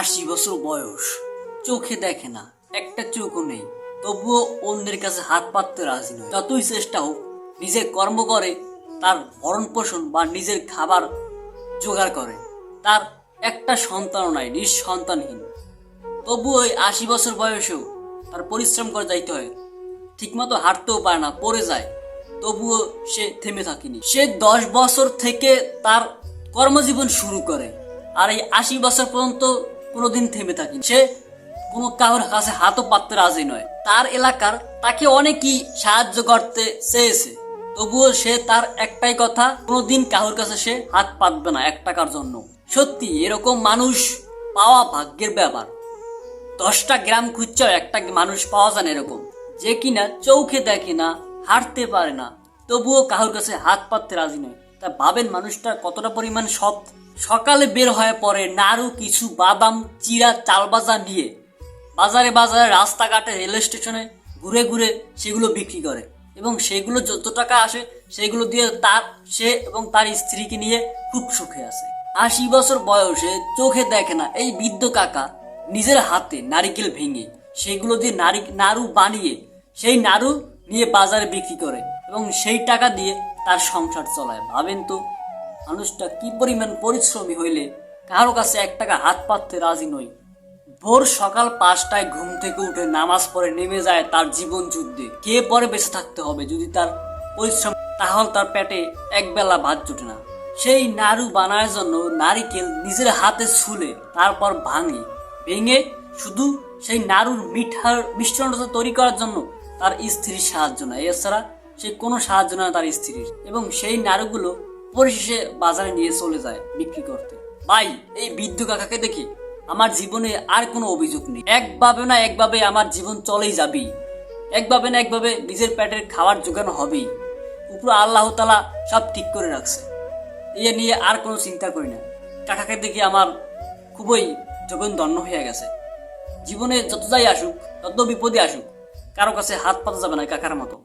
আশি বছর বয়স। চোখে দেখে না, একটা চোখও নেই। তবুও অন্যের কাছে হাত পাততে রাজি নয়। যতই চেষ্টা হোক নিজে কর্ম করে, তার ভরণ পোষণ বা নিজের খাবার জোগাড় করে, তার একটা সন্তানও নাই, নিঃসন্তানহীন। তবু ওই আশি বছর বয়সেও তার পরিশ্রম করে যাইতে হয়। ঠিকমতো হাঁটতেও পারে না, পড়ে যায়। তবুও সে থেমে থাকেনি। সে দশ বছর থেকে তার কর্মজীবন শুরু করে। আর এই আশি বছর পর্যন্ত কোনোদিন থেমে থাকেনি। সে কোনো কারোর কাছে হাতও পাততে রাজি নয়। তার এলাকার তাকে অনেকেই সাহায্য করতে চেয়েছে। তবুও সে তার একটাই কথা, কোনোদিন কারোর কাছে সে হাত পাতবে না এক টাকার জন্য। সত্যি, এরকম মানুষ পাওয়া ভাগ্যের ব্যাপার। দশটা গ্রাম খুঁজছেও একটা মানুষ পাওয়া যায় এরকম। যে কিনা চৌখে দেখে না, হাঁটতে পারে না। তবুও কারোর কাছে হাত পাততে রাজি নয়। তা ভাবেন মানুষটা কতটা পরিমাণ সৎ? সকালে বের হয়ে পড়ে নাড়ু কিছু বাদাম, চিরা চাল বাজা নিয়ে বাজারে বাজারে রাস্তাঘাটে রেল স্টেশনে ঘুরে ঘুরে সেগুলো বিক্রি করে এবং সেগুলো যত টাকা আসে সেগুলো দিয়ে তার, সে এবং তার স্ত্রীকে নিয়ে খুব সুখে আছে। আশি বছর বয়সে চোখে দেখে না এই বৃদ্ধ কাকা নিজের হাতে নারিকেল ভেঙে সেগুলো দিয়ে নারি নাড়ু বানিয়ে সেই নাড়ু নিয়ে বাজারে বিক্রি করে এবং সেই টাকা দিয়ে তার সংসার চলায়। ভাবেন তো মানুষটা কি পরিমাণ পরিশ্রমী হইলে, কারও কাছে এক টাকা হাত পাততে রাজি নয় ভোর সকাল পাঁচটায় ঘুম থেকে উঠে নামাজ পড়ে নেমে যায় তার জীবন যুদ্ধে। কে পরে বেঁচে থাকতে হবে যদি তার পরিশ্রম তাহলে তার পেটে একবেলা ভাত জুটে না। সেই নাড়ু বানার জন্য নারিকেল নিজের হাতে ছুলে তারপর ভাঙে। ভেঙে শুধু সেই নাড়ুর মিঠার মিশ্রণটা তৈরি করার জন্য তার স্ত্রীর সাহায্য নেয়। এছাড়া সে কোনো সাহায্য নেয় তার স্ত্রীর। এবং সেই নাড়ুগুলো পরিশেষে বাজারে নিয়ে চলে যায় বিক্রি করতে। ভাই, এই বৃদ্ধ কাকাকে দেখে আমার জীবনে আর কোনো অভিযোগ নেই। একভাবে না একভাবে আমার জীবন চলেই যাবেই একভাবে না একভাবে নিজের পেটের খাবার জোগানো হবেই। উপর আল্লাহ তালা সব ঠিক করে রাখছে। এ নিয়ে আর কোনো চিন্তা করি না। কাকাকে দেখে আমার খুবই যোগন দণ্ড হয়ে গেছে। জীবনে যত যাই আসুক, তত বিপদে আসুক, কারও কাছে হাত পাতা যাবে না কাকার মতো।